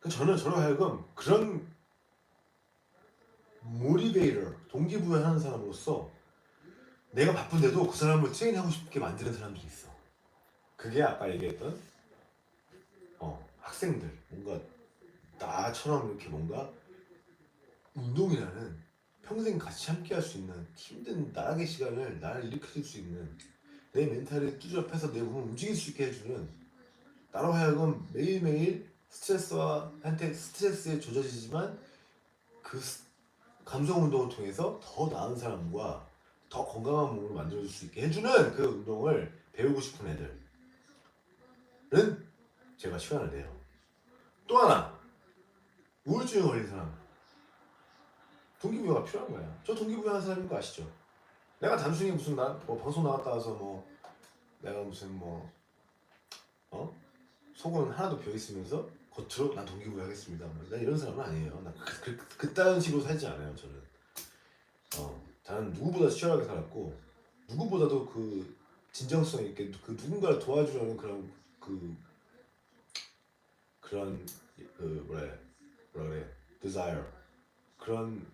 그 저는 저로 하여금 그런 모티베이터 동기부여하는 사람으로서 내가 바쁜데도 그 사람을 트레인하고 싶게 만드는 사람들이 있어. 그게 아까 얘기했던 어, 학생들 뭔가 나처럼 이렇게 뭔가 운동이라는 평생 같이 함께 할 수 있는 힘든 나락의 시간을 나를 일으킬 수 있는 내 멘탈을 뚜렷해서 내 몸을 움직일 수 있게 해주는 나로 하여금 매일매일 스트레스와 한테 스트레스에 조져지지만 그 스- 감성 운동을 통해서 더 나은 사람과 더 건강한 몸을 만들어줄 수 있게 해주는 그 운동을 배우고 싶은 애들은 제가 시간을 내요. 또 하나 우울증에 걸린 사람 동기부여가 필요한 거야. 저 동기부여하는 사람인 거 아시죠? 내가 단순히 무슨 나, 뭐 방송 나갔다 와서 뭐 내가 무슨 뭐 어? 속은 하나도 비어 있으면서 겉으로 난 동기부여 하겠습니다. 뭐, 난 이런 사람은 아니에요. 나 그, 그, 그, 그딴 식으로 살지 않아요. 저는. 어, 저는 누구보다 치열하게 살았고 누구보다도 그 진정성 있게 그 누군가를 도와주려는 그런 그 그런 그해 뭐라 그래 desire 그런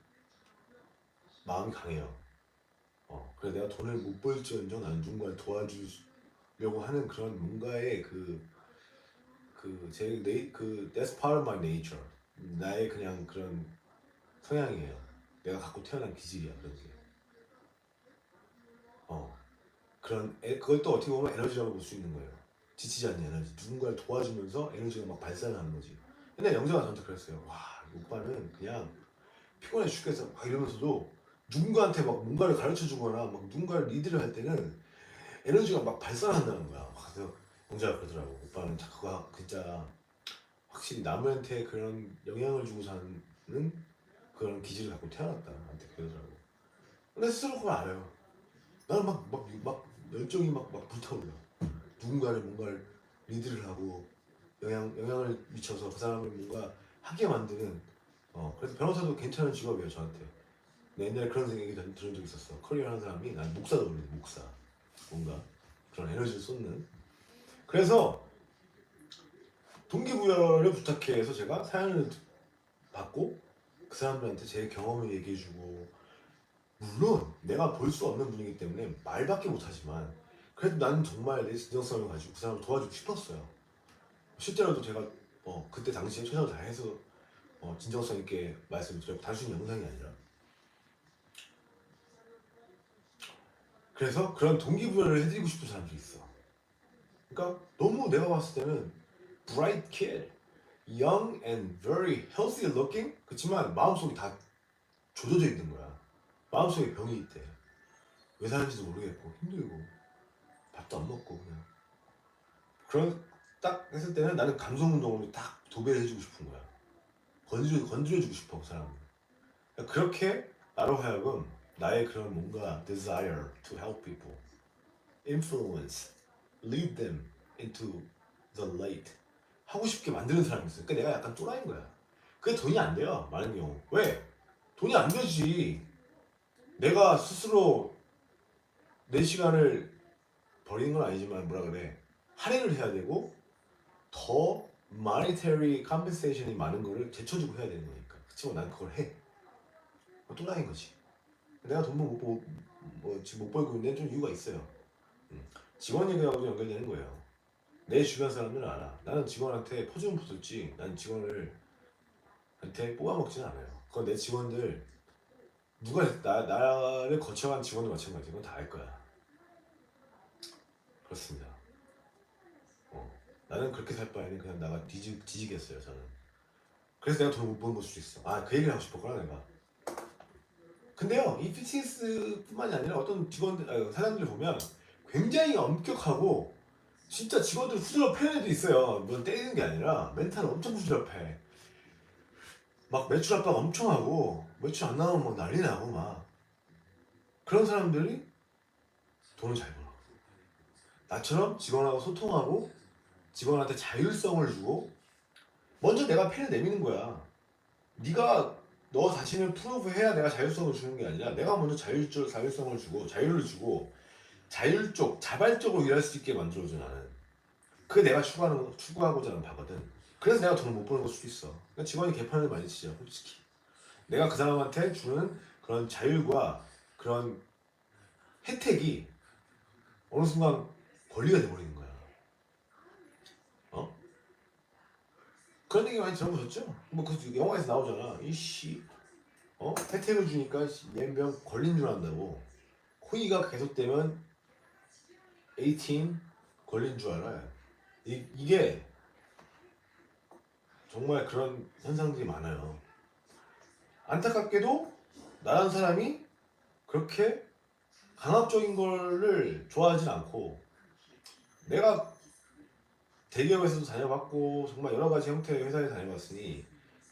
마음이 강해요. 어, 그래 내가 돈을 못 벌지언정 나는 누군가를 도와주려고 하는 그런 뭔가의 그 그제네그 that's part of my nature 나의 그냥 그런 성향이에요. 내가 갖고 태어난 기질이야 그런 게. 어 그런 에, 그걸 또 어떻게 보면 에너지라고 볼 수 있는 거예요. 지치지 않는 에너지. 누군가를 도와주면서 에너지가 막 발산하는 거지. 근데 영자가 저한테 그랬어요. 와, 이 오빠는 그냥 피곤해 죽겠어. 막 이러면서도 누군가한테 막 뭔가를 가르쳐 주거나 막 누군가를 리드를 할 때는 에너지가 막 발산한다는 거야. 와, 그래서 영자가 그러더라고. 오빠는 자꾸가 진짜 확실히 남한테 그런 영향을 주고 사는 그런 기질을 갖고 태어났다. 나한테 그러더라고. 근데 스스로 그걸 알아요. 나는 막, 막, 막 열정이 막, 막 불타올라. 누군가를 뭔가를 리드를 하고 영향, 영향을 미쳐서 그 사람을 뭔가 하게 만드는 어, 그래서 변호사도 괜찮은 직업이에요, 저한테. 내 옛날에 그런 생각이 들- 들은 적 있었어. 커리어 하는 사람이 난 목사도 그래, 목사. 뭔가 그런 에너지를 쏟는. 그래서 동기부여를 부탁해 해서 제가 사연을 받고 그 사람들한테 제 경험을 얘기해주고 물론 내가 볼 수 없는 분이기 때문에 말밖에 못하지만 그래도 나는 정말 내 진정성을 가지고 그 사람을 도와주고 싶었어요. 실제로도 제가 어, 그때 당시에 최선을 다해서 어, 진정성 있게 말씀을 드렸고 단순히 영상이 아니라 그래서 그런 동기부여를 해드리고 싶은 사람들이 있어. 그러니까 너무 내가 봤을 때는 bright kid, young and very healthy looking 그렇지만 마음속이 다 조져져 있는 거야. 마음속에 병이 있대. 왜 사는지도 모르겠고 힘들고 밥도 안 먹고 그냥 그런 딱 했을 때는 나는 감성 운동으로 딱 도배를 해주고 싶은 거야. 건드려 건드려주고 싶어 그 사람을. 그러니까 그렇게 나로 하여금 나의 그런 뭔가 desire to help people, influence, lead them into the light 하고 싶게 만드는 사람이 있어. 그러니까 내가 약간 또라이인 거야. 그게 돈이 안 돼요. 많은 경우. 왜? 돈이 안 되지. 내가 스스로 내 시간을 버리는 건 아니지만 뭐라 그래 할애를 해야 되고 더 monetary compensation이 많은 거를 제쳐주고 해야 되는 거니까 그치만 난 그걸 해 또라이인 거지 내가 돈을 못, 벌, 뭐, 지금 못 벌고 있는데 좀 이유가 있어요 음. 직원 얘기하고도 연결되는 거예요. 내 주변 사람들은 알아. 나는 직원한테 포즈는 붙었지. 난 직원을 한테 뽑아먹지는 않아요. 그건 내 직원들 누가 나, 나를 거쳐간 직원도 마찬가지 그건 다알 거야. 그렇습니다. 어, 나는 그렇게 살 바에는 그냥 나가 뒤지, 뒤지겠어요 저는. 그래서 내가 돈을 못 버는 걸 수도 있어. 아 그 얘기를 하고 싶었구나 내가. 근데요 이 PTS뿐만이 아니라 어떤 직원들 아, 사장들 보면 굉장히 엄격하고 진짜 직원들 패는 애도 있어요. 뭐 때리는 게 아니라 멘탈 엄청 후드려 패막 매출 압박 엄청 하고 매출 안 나오면 막 난리 나고 막. 그런 사람들이 돈을 잘 벌어. 나처럼 직원하고 소통하고 직원한테 자율성을 주고 먼저 내가 펜을 내미는 거야. 네가 너 자신을 프로브해야 내가 자율성을 주는 게 아니라 내가 먼저 자율적 자율성을 주고 자유를 주고 자율적 자발적으로 일할 수 있게 만들어줘 나는 그게 내가 추구하는 추구하고자 하는 바거든 그래서 내가 돈을 못 버는 걸 수도 있어. 그러니까 직원이 개판을 많이 치죠, 솔직히. 내가 그 사람한테 주는 그런 자율과 그런 혜택이 어느 순간 권리가 돼버리는 거야. 어? 그런 얘기 많이 들어보셨죠? 뭐 그 영화에서 나오잖아. 이씨, 어? 혜택을 주니까 얘명 걸린 줄 안다고. 호의가 계속되면 A팀 걸린 줄 알아요. 이, 이게 정말 그런 현상들이 많아요. 안타깝게도 나란 사람이 그렇게 강압적인 거를 좋아하진 않고 내가 대기업에서도 다녀봤고 정말 여러 가지 형태의 회사에 다녀봤으니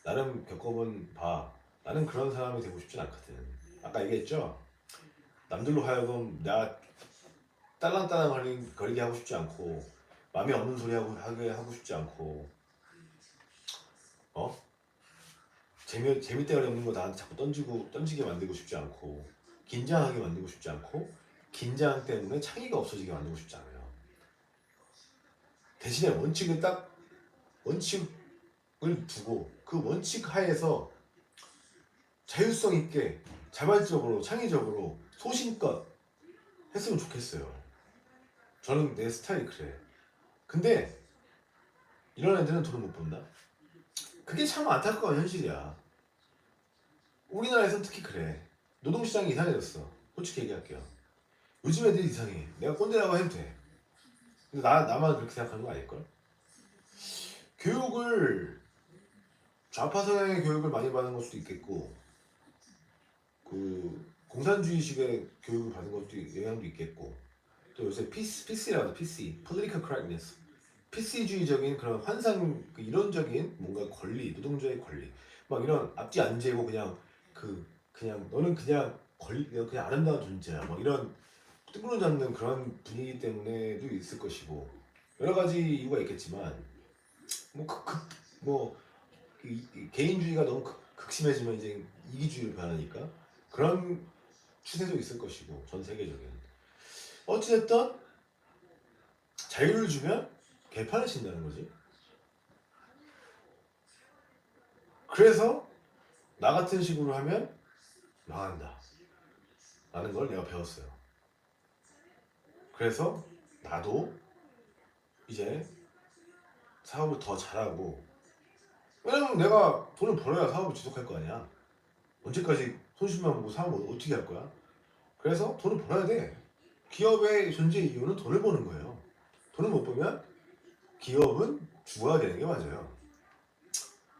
나름 겪어본 바 나는 그런 사람이 되고 싶진 않거든. 아까 얘기했죠. 남들로 하여금 나 딸랑딸랑 거리게 하고 싶지 않고 마음에 없는 소리 하고 하게 하고 싶지 않고 어 재미 재밌대가리 없는 거 나한테 자꾸 던지고 던지게 만들고 싶지 않고 긴장하게 만들고 싶지 않고 긴장 때문에 창의가 없어지게 만들고 싶지 않아요. 대신에 원칙을 딱 원칙을 두고 그 원칙 하에서 자율성 있게 자발적으로 창의적으로 소신껏 했으면 좋겠어요. 저는 내 스타일이 그래. 근데 이런 애들은 돈을 못 번다. 그게 참 안타까운 현실이야. 우리나라에서는 특히 그래. 노동시장이 이상해졌어. 솔직히 얘기할게요. 요즘 애들이 이상해. 내가 꼰대라고 해도 돼. 근데 나, 나만 그렇게 생각하는 거 아닐걸? 교육을 좌파 성향의 교육을 많이 받은 걸 수도 있겠고 그 공산주의식의 교육을 받은 것도 영향도 있겠고 또 요새 PC, PC라고 하죠 PC Political Correctness. PC주의적인 그런 환상 그 이론적인 뭔가 권리 노동자의 권리. 막 이런 앞뒤 안 재고 그냥 그 그냥 너는 그냥 권리 그냥 아름다운 존재야. 막 이런 뜬구름 잡는 그런 분위기 때문에도 있을 것이고. 여러 가지 이유가 있겠지만 뭐그뭐 개인주의가 너무 극, 극심해지면 이제 이기주의로 변하니까 그런 추세도 있을 것이고 전 세계적인 어찌됐든 자유를 주면 개판을 친다는 거지. 그래서 나 같은 식으로 하면 망한다. 라는 걸 내가 배웠어요. 그래서 나도 이제 사업을 더 잘하고 왜냐면 내가 돈을 벌어야 사업을 지속할 거 아니야. 언제까지 손실만 보고 사업을 어떻게 할 거야? 그래서 돈을 벌어야 돼 기업의 존재 이유는 돈을 버는 거예요 돈을 못 벌면 기업은 죽어야 되는 게 맞아요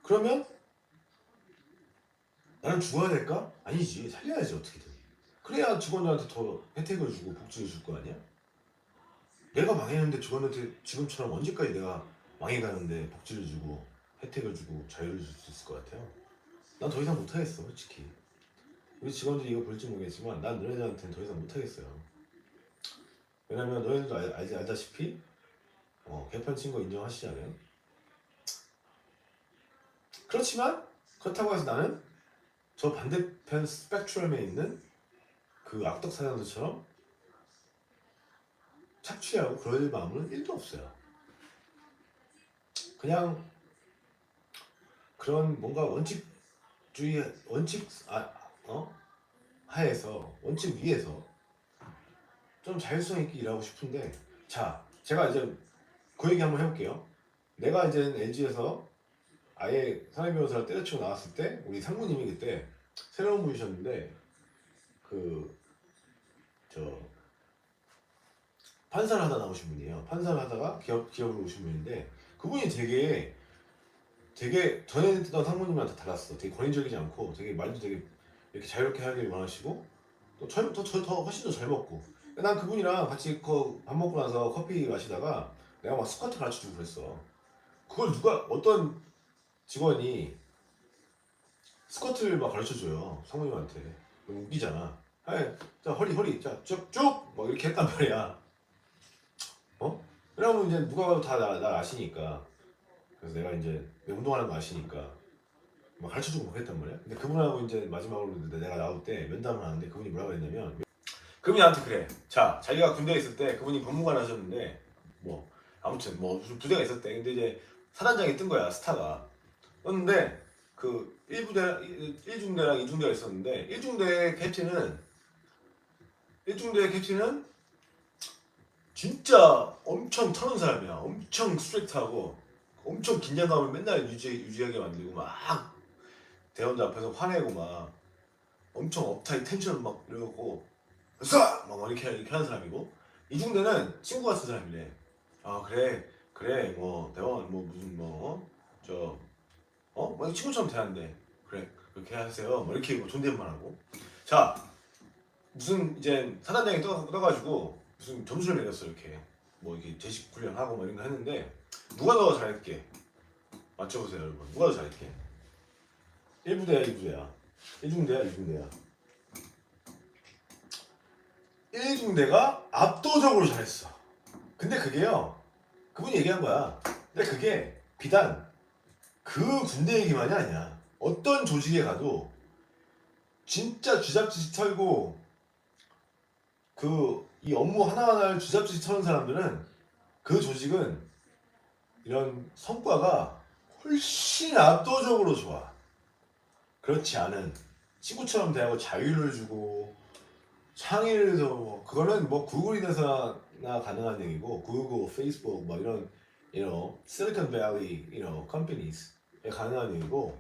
그러면 나는 죽어야 될까? 아니지 살려야지 어떻게든 그래야 직원들한테 더 혜택을 주고 복지를 줄 거 아니야 내가 망했는데 직원한테 지금처럼 언제까지 내가 망해가는데 복지를 주고 혜택을 주고 자유를 줄 수 있을 것 같아요. 난 더 이상 못하겠어, 솔직히. 우리 직원들이 이거 볼지 모르겠지만 난 너네들한테는 더 이상 못하겠어요. 왜냐면 너희들도 알, 알, 알다시피 어, 개판 친거 인정하시잖아요. 그렇지만 그렇다고 해서 나는 저 반대편 스펙트럼에 있는 그 악덕 사장들처럼 착취하고 그럴 마음은 1도 없어요. 그냥 그런 뭔가 원칙주의 원칙 아 어? 하에서 원칙 위에서 좀 자율성 있게 일하고 싶은데 자 제가 이제 그 얘기 한번 해볼게요. 내가 이제 LG에서 아예 사내 변호사를 때려치고 나왔을 때 우리 상무님이 그때 새로운 분이셨는데 그 저 판사를 하다 나오신 분이에요. 판사를 하다가 기업 기업으로 오신 분인데 그분이 되게 되게 전에 했던 상무님한테 달랐어. 되게 권위적이지 않고 되게 말도 되게 이렇게 자유롭게 하길 원하시고 또더더 더 훨씬 더 잘 먹고. 난 그분이랑 같이 그 밥 먹고 나서 커피 마시다가 내가 막 스쿼트 가르쳐 주고 그랬어. 그걸 누가 어떤 직원이 스쿼트를 막 가르쳐 줘요 상무님한테 너무 웃기잖아. 아이, 자 허리 허리 자쭉쭉 막 이렇게 했단 말이야. 어? 왜냐면 이제 누가 봐도 다나 나 아시니까. 그래서 내가 이제 내 운동하는 거 아시니까 막 가르쳐주고 막 했단 말이야. 근데 그분하고 이제 마지막으로 내가 나올 때 면담을 하는데 그분이 뭐라고 했냐면 그분이 나한테 그래. 자, 자기가 군대에 있을 때 그분이 법무관 하셨는데 뭐 아무튼 뭐 무슨 부대가 있었대. 근데 이제 사단장이 뜬 거야 스타가 떴는데 그 1부대 1중대랑 2중대가 있었는데 1중대 캡틴은 1중대 캡틴은 진짜 엄청 터는 사람이야 엄청 스트릭트하고 엄청 긴장감을 맨날 유지, 유지하게 만들고 막 대원들 앞에서 화내고 막 엄청 업타이 텐션을 막 이러고 쏴! 막 이렇게, 이렇게 하는 사람이고 이중대는 친구 같은 사람이래. 아 그래 그래 뭐 대원 뭐 무슨 뭐저 어? 뭐 친구처럼 대한대 그래 그렇게 하세요. 뭐 이렇게 뭐 존댓말 하고. 자 무슨 이제 사단장이 떠, 떠가지고 무슨 점수를 매겼어 이렇게. 뭐 이게 제식 훈련하고 뭐 이런 거 했는데 누가 더 잘했게? 맞춰보세요 여러분. 누가 더 잘했게? 1부대야 2부대야. 1중대야 2중대야 1중대가 압도적으로 잘했어. 근데 그게요 그분이 얘기한 거야. 근데 그게 비단 그 군대 얘기만이 아니야. 어떤 조직에 가도 진짜 쥐잡듯이 털고 그 이 업무 하나하나를 쥐잡듯이 터는 사람들은 그 조직은 이런 성과가 훨씬 압도적으로 좋아. 그렇지 않은 친구처럼 대하고 자유를 주고 창의를 줘 뭐, 그거는 뭐 구글이나서나 가능한 얘기고 구글, 페이스북 뭐 이런 you know 실리콘 밸리 you know companies에 가능한 얘기고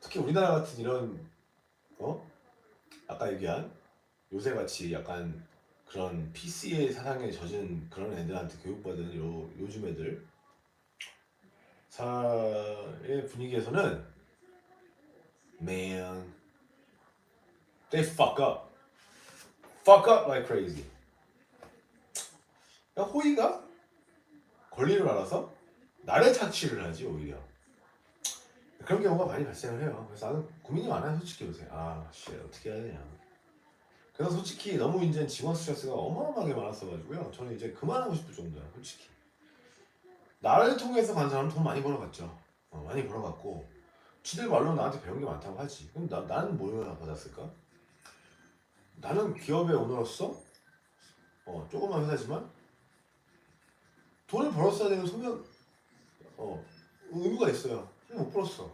특히 우리나라 같은 이런 어? 아까 얘기한 요새 같이 약간 그런 PC의 사상에 젖은 그런 애들한테 교육받은 요 요즘 애들. 사의 분위기에서는 man they fuck up fuck up like crazy. 그러니까 호의가? 권리를 알아서 나를 착취를 하지 오히려. 그런 경우가 많이 발생을 해요. 그래서 나는 고민이 많아요 솔직히 요새. 아 씨 어떻게 해야 되냐. 그래서 솔직히 너무 이제 직원 스트레스가 어마어마하게 많았어가지고요. 저는 이제 그만하고 싶을 정도야 솔직히. 나를 통해서 간 사람은 돈 많이 벌어갔죠. 어, 많이 벌어갔고 지들 말로 나한테 배운 게 많다고 하지. 그럼 나, 나는 뭘 받았을까? 나는 기업의 오너로서 어, 조그만 회사지만 돈을 벌었어야 되는 소명 어, 의무가 있어요. 못 벌었어.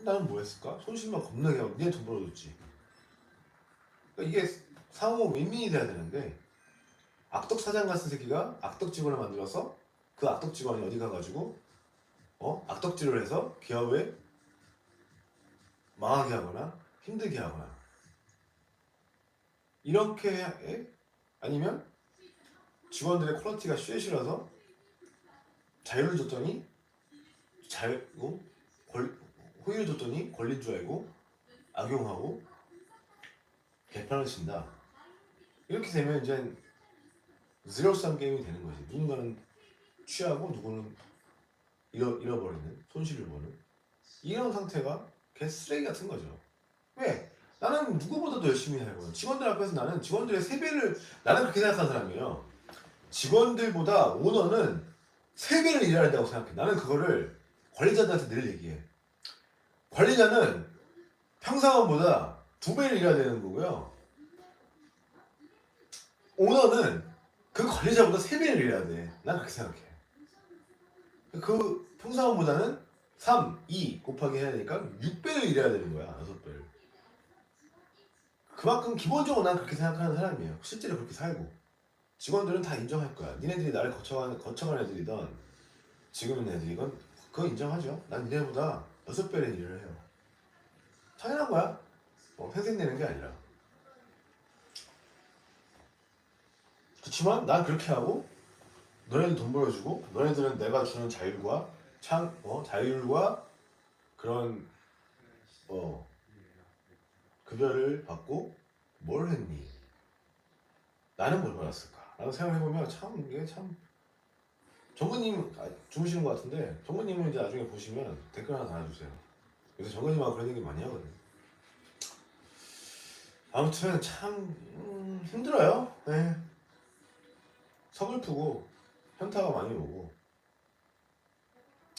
나는 뭐 했을까? 손실만 겁나게 하고 니네 돈 벌어줬지. 그러니까 이게 상호 윈윈이 돼야 되는데 악덕 사장 같은 새끼가 악덕 직원을 만들어서 그 악덕 직원이 어디 가가지고 어 악덕질을 해서 기업에 망하게 하거나 힘들게 하거나 이렇게 해? 아니면 직원들의 퀄리티가 쉐시라서 자유를 줬더니 자유 어? 권, 호의를 줬더니 권리인 줄 알고 악용하고 개판을 친다. 이렇게 되면 이제 zerosum 게임이 되는 거지. 누군가는 취하고 누구는 잃어, 잃어버리는 손실을 보는 이런 상태가 개 쓰레기 같은 거죠. 왜? 나는 누구보다도 열심히 살고 직원들 앞에서 나는 직원들의 세 배를 나는 그렇게 생각하는 사람이에요. 직원들보다 오너는 세 배를 일해야 된다고 생각해. 나는 그거를 관리자들한테 늘 얘기해. 관리자는 평상원보다 두 배를 일해야 되는 거고요. 오너는 그 관리자보다 세 배를 일해야 돼. 난 그렇게 생각해. 그 평상원보다는 3, 2 곱하기 해야 되니까 6배를 일해야 되는 거야. 6배를. 그만큼 기본적으로 난 그렇게 생각하는 사람이에요. 실제로 그렇게 살고. 직원들은 다 인정할 거야. 니네들이 나를 거쳐간, 거쳐간 애들이던 지금 있는 애들이건 그거 인정하죠. 난 니네보다 6배를 일을 해요. 당연한 거야. 뭐 평생 내는 게 아니라. 그렇지만 난 그렇게 하고 너네들 돈 벌어주고 너네들은 내가 주는 자율과 창, 어, 자율과 그런 어 급여를 받고 뭘 했니? 나는 뭘 받았을까? 라고 생각해보면 참 이게 참 정근님 아, 주무시는 것 같은데 정근님은 이제 나중에 보시면 댓글 하나 달아주세요. 그래서 정근님하고 그런 얘기 많이 하거든요. 아무튼 참 음, 힘들어요. 네. 서글프고 현타가 많이 오고